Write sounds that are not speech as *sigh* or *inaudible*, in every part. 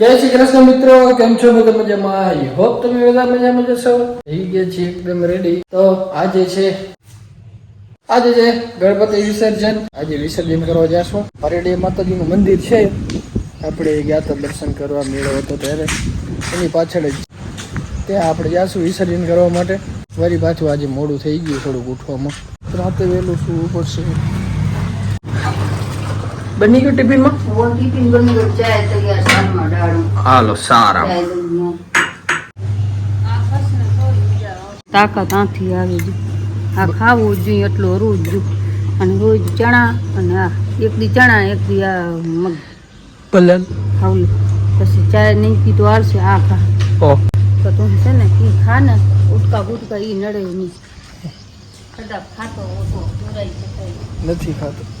જય શ્રી કૃષ્ણ મિત્રો, કેમ છો બધા મજામાં? આઈ હોપ તમે બધા મજામાં જશો થઈ ગયા છીએ એકદમ રેડી તો આજે છે આજે છે ગણપતિ વિસર્જન. આજે વિસર્જન કરવા જાશું. પારેડી માતાજીનું મંદિર છે. આપણે ગયા હતા દર્શન કરવા, મેળો હતો ત્યારે. એની પાછળ જ. ત્યાં આપણે જઈશું વિસર્જન કરવા માટે. ફરી પાછું આજે મોડું થઈ ગયું, થોડુંક ઉઠવામાં. રાતે વહેલું શું પડશે. બની ગયું ટિફિનમાં હાલો સારા. તાકાત આથી આવી છે આ ખાવું જોઈએ એટલું રોજ અને રોજ ચણા અને આ એક દી ચણા એક દી આ મગ. પલન ખાવલું પછી ચાય નહીં પીતો આવશે આ ખા. ઓ. તો તું છે ને એ ખા ને. ઉટકા ગુટકા એ નડે નહીં. ખાતો નથી ખાતો.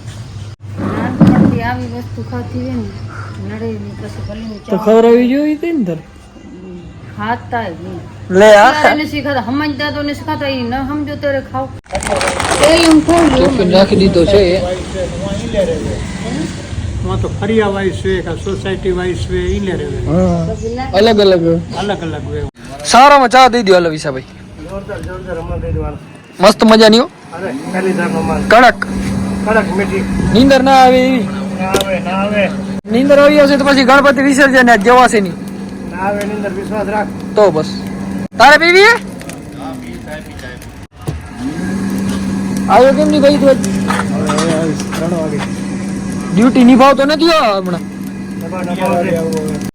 નાનપણથી આવી વસ્તુ ખાતી હોય ને નડે નહીં પછી ભલે તો ખવડાવી જોઈએ હતી ને તારે ખાતા જ નહીં. લે ત્યારે નથી શીખાતા સમજતા તો નથી શીખાતા ન સમજો ત્યારે ખાવ. એ એમ કહું નાખી દીધો છે માં તો ફરિયા વાઇસ છે કે સોસાયટી વાઇસ છે ઈ રહેવે અલગ અલગ અલગ અલગ સારામાં ચા દઈ દો હાલો વિશાભાઈ. જોરદાર જોરદાર અમારે દઈ દેવાનું મસ્ત મજાની નહીં અરે કડક. કડક મીઠી. નીંદર ના આવે એવી. નીંદર આવી હશે તો પછી ગણપતિ વિસર્જન આજ જવાશે નહીં ના આવે એની વિશ્વાસ રાખ. તો બસ. તારે પીવી હે? આવ્યો કેમ નહીં ગઈ તું ડ્યુટી નિભાવતો નથી હમણાં.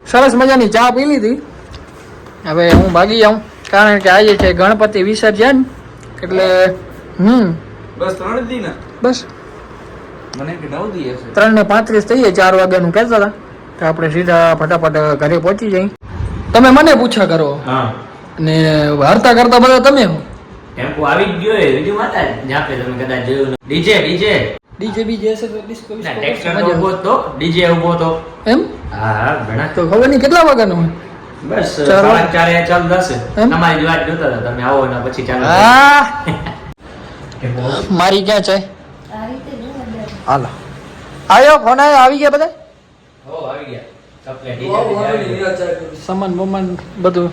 સરસ મજાની ચા પી લીધી. હવે હું ભાગી જાઉં. કારણ કે આજે છે ગણપતિ વિસર્જન. એટલે હમ. બસ ત્રણ દિન. બસ. ત્રણ ને પાંત્રીસ થઈએ ચાર વાગ્યાનું કહેતા હતા તો આપણે સીધા ફટાફટ ઘરે પહોંચી જઈ તમે મને પૂછા કરો. ને વાર્તા કરતા બધા તમે હો. ટેમ્પો આવી જ ગયો એ બીજું માતા જાપે તમે કદાચ જોયું ડીજે ડીજે. ડીજે બીજે હશે તો ડિસ્કો ના ટેક્સર ઊભો તો ડીજે ઊભો તો એમ? હા હા ઘણા. તો ખબર નહીં કેટલા વાગ્યાનું બસ સાડા? ચારે ચાલ દસ? તમારી જ વાત જોતા હતા. તમે આવો ને પછી ચાલો હા. *laughs* મારી ક્યાં છે. હાલો. આવ્યો ફોન આવ્યો આવી ગયા બધા? હો આવી ગયા. ચોકલેટ ડીજે ડીજે આવી ગયા. સામાન બમાન બધું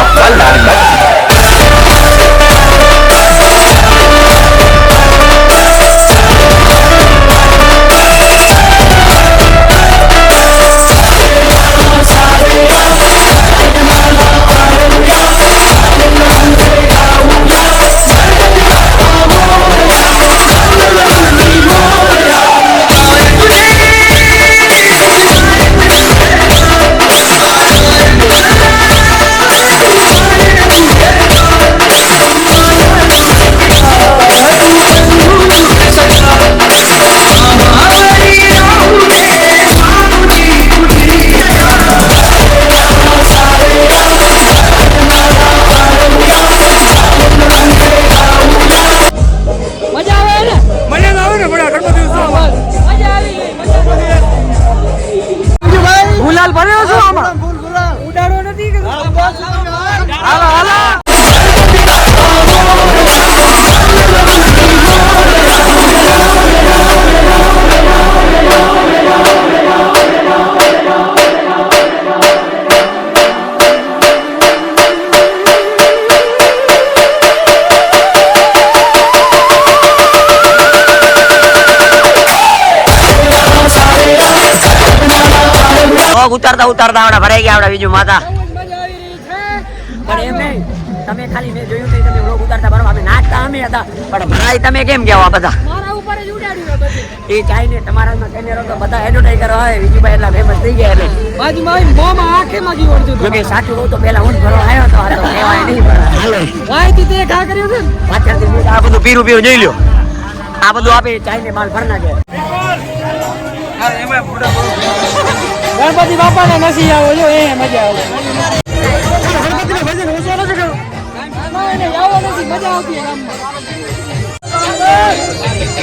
Wala, diba? ગુલાલ ભર્યો છું આમાં. ઉડાડો નથી હાલો હાલો. પગ ઉતારતા ઉતારતા આવડા ભરાઈ ગયા આપણે બીજું માતા. પણ એમ નહીં તમે ખાલી મેં જોયું નહીં તમે વ્લોગ ઉતારતા બરાબર અમે નાચતા અમે હતા. પણ ભાઈ તમે કેમ કહેવા બધા? મારા ઉપર જ ઉડાડ્યું બધું. એ ચાઈને તમારામાં કેમેરો તો બધા એડવર્ટાઈઝર હોય આવે વિજયભાઈ એટલા ફેમસ થઈ ગયા એટલે. બાજુમાં મોંમાં આંખે માગી વળતું જો કે સાચું કહું તો પેલા હું ભરો ભરવા આવ્યો હતો આ તો કહેવાય નહીં પણ હાલો. વાયથી તે ઘા કર્યો છે ને? પાછળથી આ બધું પીરું પીરું જોઈ લ્યો. આ બધું આપે ચાઈને માલ ભરના નાખે. ગણપતિ બાપાને નસી આવો જો એ મજા આવે. ભજન ઓછો નથી. ના, નથી મજા આવતી છે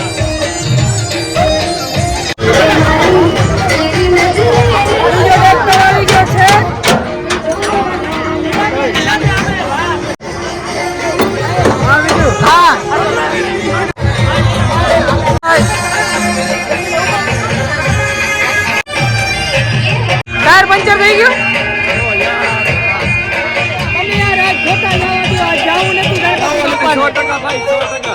ગણપતિ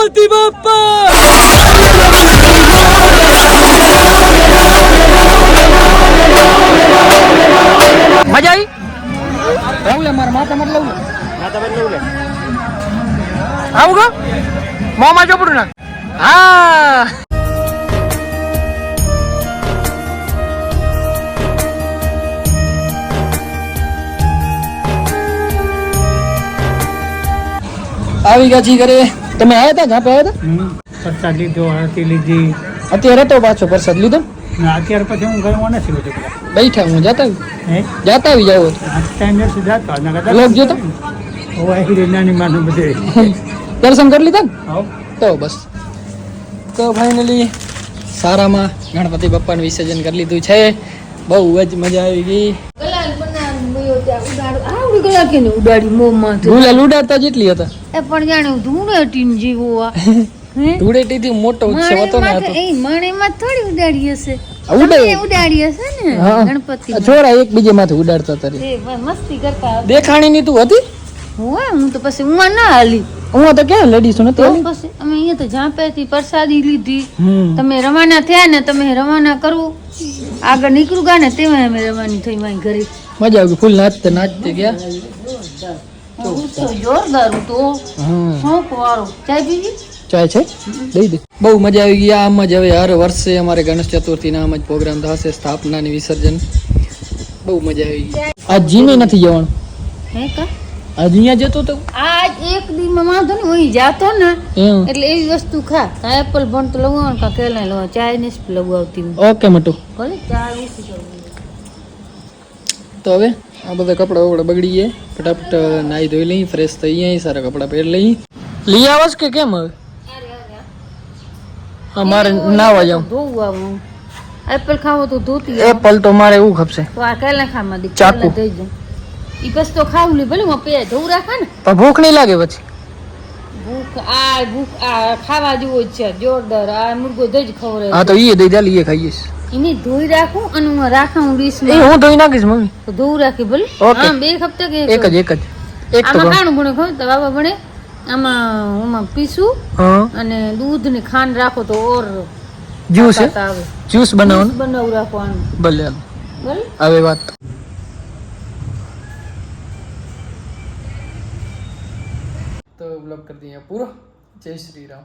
બાપાને. ગણપતિ બાપા મજા આવી રાહુલ મારા માથા મત લઉં આવું કો મોંમાં ચોપડું નાખ હા આવી ગયા છી ઘરે. તમે આવ્યા હતા? જ્યાં આવ્યા હતા? પ્રસાદ લીધો આરતી લીધી. અત્યારે તો પાછો પ્રસાદ લીધો. અત્યારે પછી હું ઘરમાં નથી બધું બેઠા હું જાતા. જાતા આવી જાવ ટાઈમ નથી જાતો? લોક જોતો? નાની માનું બધે. દર્શન કરી લીધા ને? તો બસ. તો ફાઇનલી સારામાં ગણપતિ બાપાનું વિસર્જન કરી લીધું છે. બહુ જ મજા આવી ગઈ. કે ને *laughs* માથે. ઉડાડતા મસ્તી કરતા તું હતી? હું તો પછી હું ના હાલી. હું તો ક્યાં લડીશું ને તો પછી અમે અહીંયા તો ઝાંપેથી પ્રસાદી લીધી. તમે રવાના થયા ને તમે રવાના કરવું. આગળ નીકળું ગયા ને તેમાં અમે રવાની થઈ મારી ઘરે. મજા આવી ફૂલ નાચતે નાચતે ગયા. ચાય છે? દઈ દે. બહુ મજા આવી ગઈ. આમ જ હવે હર વર્ષે અમારે ગણેશ ચતુર્થીના આમ જ પ્રોગ્રામ થશે સ્થાપનાની વિસર્જન. બહુ મજા આવી ગઈ. આજ જીમે નથી જવાનું. હે કા? આજ અહીંયા જતો તો? આજ એક દીમાં વાંધો ને હું જાતો ને એટલે એવી વસ્તુ ખા. કાં એપલ ભણ તો લગાવવાનું કા કેલા લગાવ જ લગાવતી ઓકે મટુ. ભલે ચાય ઓછી કરવી તો હવે આ બધા કપડા વપડા બગડી ગયા ફટાફટ નાહી ધોઈ લઈ ફ્રેશ થઈ ગયા સારા કપડા પહેરી લઈ. લઈ આવસ કે કેમ હવે? હા મારે નાવા આવું. એપલ ખાવો તો ધોતી એપલ તો મારે એવું ખપશે. તો આ કેલા ખામાં દી ચાકુ. દઈ જાય ઈ બસ તો ખાવું લે ભલે હું પે ધોવું રાખા ને. પણ ભૂખ નહીં લાગે પછી? ભૂખ આ ભૂખ આ ખાવા જેવો છે. જોરદાર આ મુર્ગો દઈ જ ખવરે હા તો એ દઈ દે લઈએ ખાઈએ. એને ધોઈ રાખું અને હું રાખા હું એ હું ધોઈ નાખીશ મમ્મી. તો ધોવું રાખી ભલે. ઓકે. બે હપ્તા કે એક જ એક જ. એક તો આમાં કાણું ભણે ખબર? તો બાબા ભણે. આમાં આમાં પીસું અને દૂધ ને ખાંડ રાખો તો ઓર જ્યુસ આવે. જ્યુસ બનાવવાનું? બનાવ રાખવાનું. ભલે ભલે. હવે વાત. તો બ્લોગ કરી દઈએ પૂરો. જય શ્રી રામ.